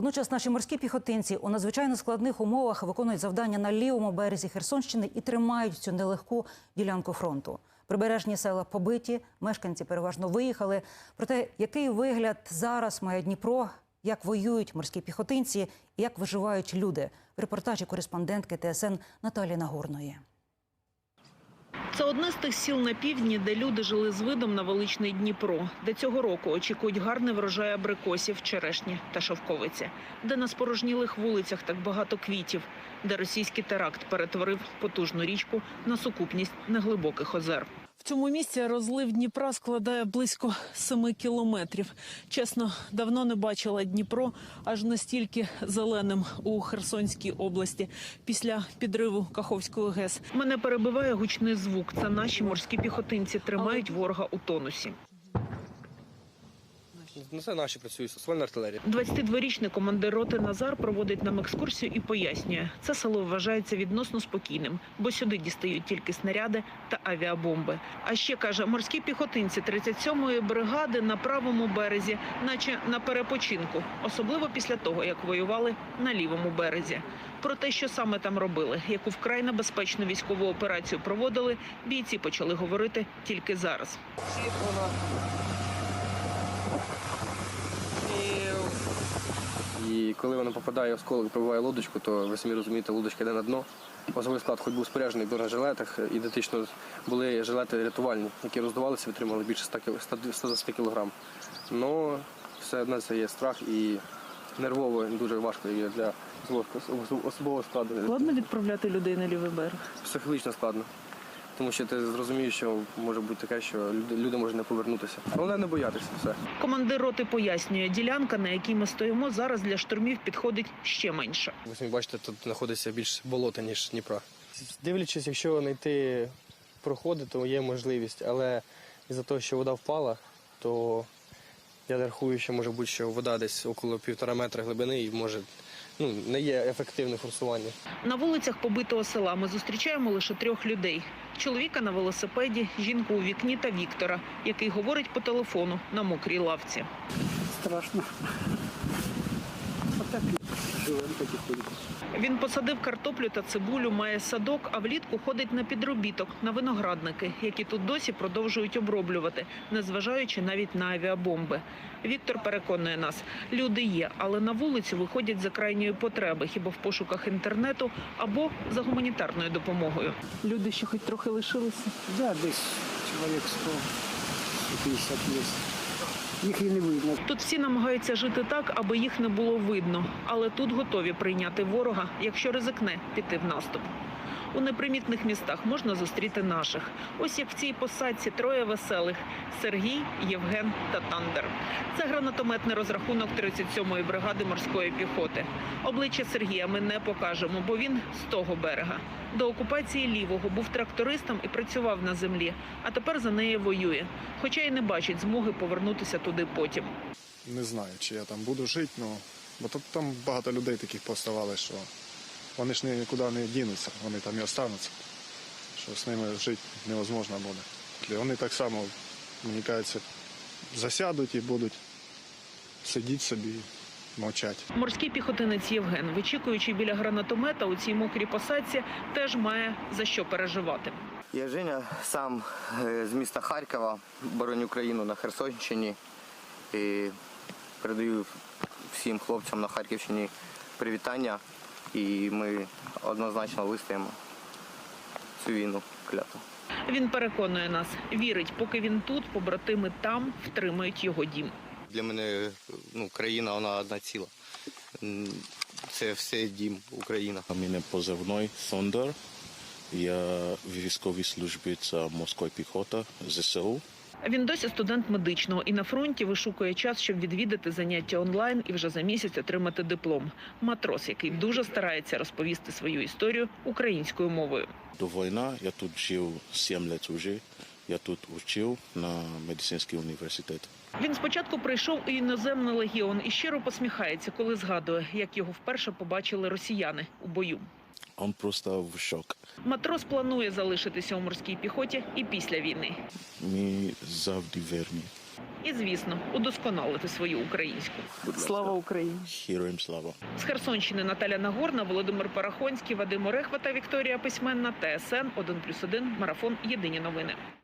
Водночас наші морські піхотинці у надзвичайно складних умовах виконують завдання на лівому березі Херсонщини і тримають цю нелегку ділянку фронту. Прибережні села побиті, мешканці переважно виїхали. Проте, який вигляд зараз має Дніпро, як воюють морські піхотинці і як виживають люди? В репортажі кореспондентки ТСН Наталі Нагорної. Це одне з тих сіл на півдні, де люди жили з видом на величний Дніпро, де цього року очікують гарний врожай абрикосів, черешні та шовковиці, де на спорожнілих вулицях так багато квітів, де російський теракт перетворив потужну річку на сукупність неглибоких озер. В цьому місці розлив Дніпра складає близько семи кілометрів. Чесно, давно не бачила Дніпро аж настільки зеленим у Херсонській області після підриву Каховської ГЕС. Мене перебиває гучний звук. Це наші морські піхотинці тримають ворога у тонусі. Ну, це наші працюють, ствольна артилерія. 22-річний командир роти Назар проводить нам екскурсію і пояснює, це село вважається відносно спокійним, бо сюди дістають тільки снаряди та авіабомби. А ще каже, морські піхотинці 37-ї бригади на правому березі, наче на перепочинку, особливо після того, як воювали на лівому березі. Про те, що саме там робили, яку вкрай небезпечну військову операцію проводили, бійці почали говорити тільки зараз. І коли вона попадає в осколок, пробиває лодочку, то ви самі розумієте, лодочка йде на дно. Особовий склад хоч був споряджений в жилетах, ідентично були жилети рятувальні, які роздувалися, витримали більше 100 кіл- 100 120 кг. Ну, все одно це є страх і нервово дуже важко є для особового- складу. відправляти людей на лівий берег. Психологічно складно. Тому що ти зрозумієш, що може бути таке, що люди, люди можуть не повернутися. Головне не боятися все. Командир роти пояснює, ділянка, на якій ми стоїмо, зараз для штурмів підходить ще менше. Ви самі бачите, тут знаходиться більш болота, ніж Дніпра. Дивлячись, якщо знайти проходи, то є можливість, але із-за того, що вода впала, то я рахую, що може бути, що вода десь около півтора метра глибини і може ну, не є ефективне форсування. На вулицях побитого села ми зустрічаємо лише трьох людей: чоловіка на велосипеді, жінку у вікні та Віктора, який говорить по телефону на мокрій лавці. страшно. Отак. Він посадив картоплю та цибулю, має садок, а влітку ходить на підробіток на виноградники, які тут досі продовжують оброблювати, незважаючи навіть на авіабомби. Віктор переконує нас, люди є, але на вулицю виходять за крайньої потреби, хіба в пошуках інтернету або за гуманітарною допомогою. Люди ще хоч трохи лишилися. Да, десь чоловік 100, 150 є. Їх і не видно. Тут всі намагаються жити так, аби їх не було видно, але тут готові прийняти ворога, якщо ризикне піти в наступ. У непримітних містах можна зустріти наших. Ось як в цій посадці троє веселих: Сергій, Євген та Тандер. Це гранатометний розрахунок 37-ї бригади морської піхоти. Обличчя Сергія ми не покажемо, бо він з того берега. До окупації лівого був трактористом і працював на землі, а тепер за неї воює, хоча й не бачить змоги повернутися туди потім. Не знаю, чи я там буду жити, ну, бо тут там багато людей таких поставали, що вони ж нікуди не дінуться, вони там і остануться. Що з ними жити невозможно буде. Вони так само, мені кажеться, засядуть і будуть сидіти собі, мовчати. Морський піхотинець Євген, вичікуючи біля гранатомета у цій мокрій посадці, теж має за що переживати. Я Женя, сам е, з міста Харкова, бороню Україну на Херсонщині. І передаю всім хлопцям на Харківщині привітання. І ми однозначно вистоїмо цю війну кляту. Він переконує нас, вірить, поки він тут, побратими там втримають його дім. Для мене ну, країна вона одна ціла. Це все дім Україна. У мене позивний Thunder. Я в військовій службі це морської піхота ЗСУ. Він досі студент медичного і на фронті вишукує час, щоб відвідати заняття онлайн і вже за місяць отримати диплом. Матрос, який дуже старається розповісти свою історію українською мовою. До війни я тут жив 7 років вже. Я тут вчив на медицинський університет. Він спочатку прийшов у іноземний легіон і щиро посміхається, коли згадує, як його вперше побачили росіяни у бою. Он просто в шок. Матрос планує залишитися у морській піхоті і після війни. Ми завжди верні. і, звісно, удосконалити свою українську. Слава Україні! Героям слава. З Херсонщини Наталя Нагорна, Володимир Парахонський, Вадим Орехва та Вікторія Письменна. ТСН 1+,1, Марафон. Єдині новини.